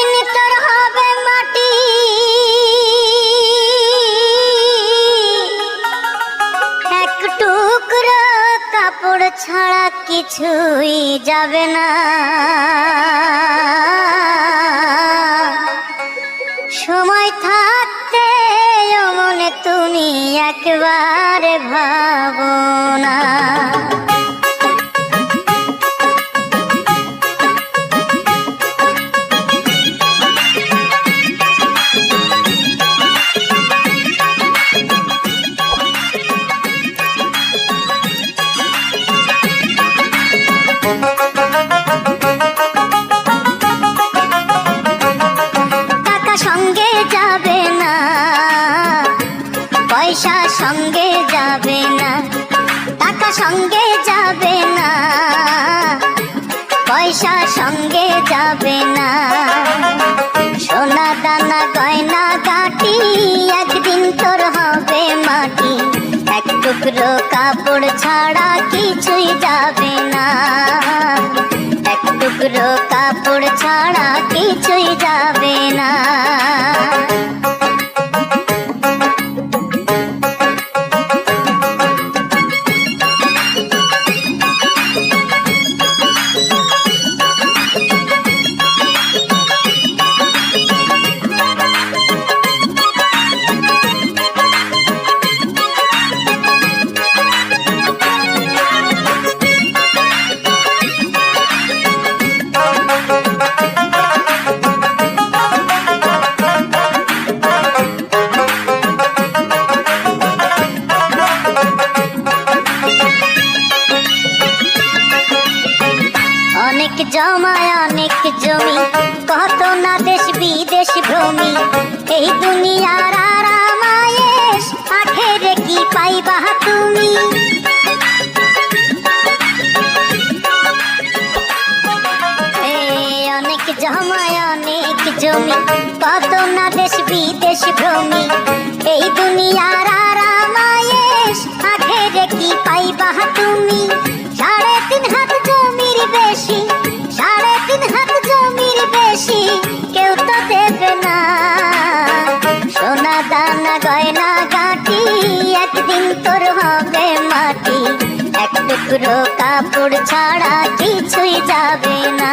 একদিন মাটি। এক টুকরো কাপড় ছাড়া কিছুই যাবে না। সময় থাকতে মনে তুমি একবারে ভাবো টাকা সঙ্গে যাবে না। পয়সা সঙ্গে যাবে না। সোনা দানা গয়না, গাটি, একদিন তোর হবে মাটি। এক টুকরো কাপড় ছাড়া কিছুই যাবে না। এক টুকরো কাপড় ছাড়া কিছুই জমায়, অনেক জমি। কত না দেশ বিদেশ ভ্রমি। এই দুনিয়ার অনেক জমি। কত না দেশ বিদেশ ভ্রমি। এই দুনিয়ার কি পাইবা তুমি? টুকরো কাপড় ছাড়া কিছুই যাবে না।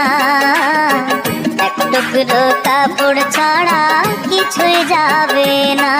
এক টুকরো কাপড় ছাড়া কিছুই যাবে না।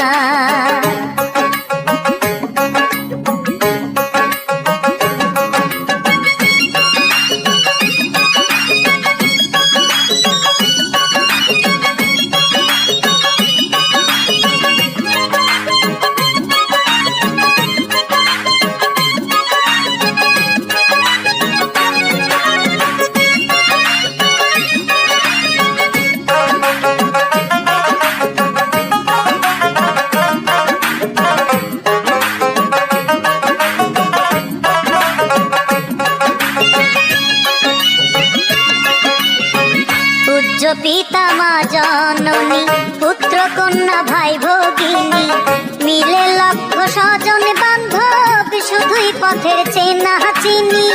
পিতা মা জননী, পুত্র কন্যা ভাই ভগিনী, মিলে লক্ষ স্বজন বান্ধব, শুধুই পথের চেনা চিনি।